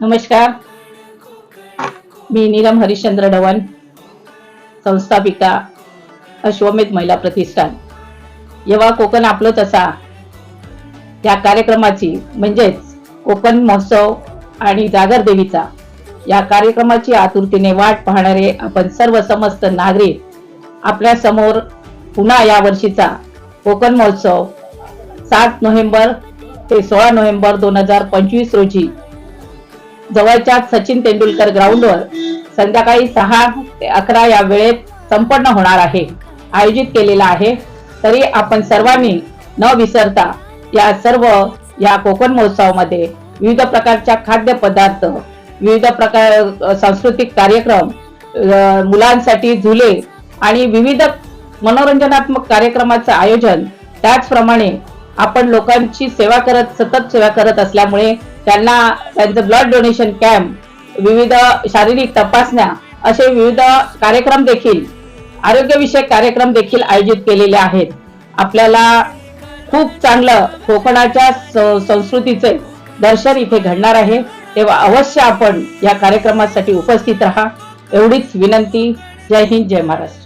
नमस्कार. मी नीलम हरिश्चंद्र डवन संस्थापिका अश्वमेध महिला प्रतिष्ठान. जेव्हा कोकण आपलं तसा. या कार्यक्रमाची म्हणजेच कोकण महोत्सव आणि जागर देवीचा या कार्यक्रमाची आतुरतेने वाट पाहणारे आपण सर्व समस्त नागरिक आपल्यासमोर पुन्हा या वर्षीचा कोकण महोत्सव सात नोव्हेंबर ते सोळा नोव्हेंबर दोन हजार पंचवीस रोजी जवळच्या सचिन तेंडुलकर ग्राउंडवर संध्याकाळी सहा ते अकरा या वेळेत संपन्न होणार आहे. आयोजित केलेला आहे. तरी आपण सर्वांनी न विसरता या सर्व या कोकण महोत्सवामध्ये विविध प्रकारच्या खाद्यपदार्थ विविध प्रकार सांस्कृतिक कार्यक्रम मुलांसाठी झुले आणि विविध मनोरंजनात्मक कार्यक्रमाचं आयोजन त्याचप्रमाणे आपण लोकांची सेवा करत सतत सेवा करत असल्यामुळे त्यांना त्यांचं ब्लड डोनेशन कॅम्प विविध शारीरिक तपासण्या असे विविध कार्यक्रम देखील आरोग्यविषयक कार्यक्रम देखील आयोजित केलेले आहेत. आपल्याला खूप चांगलं कोकणाच्या स- संस्कृतीचे दर्शन इथे घडणार आहे. तेव्हा अवश्य आपण या कार्यक्रमासाठी उपस्थित राहा. एवढीच विनंती. जय हिंद जय महाराष्ट्र.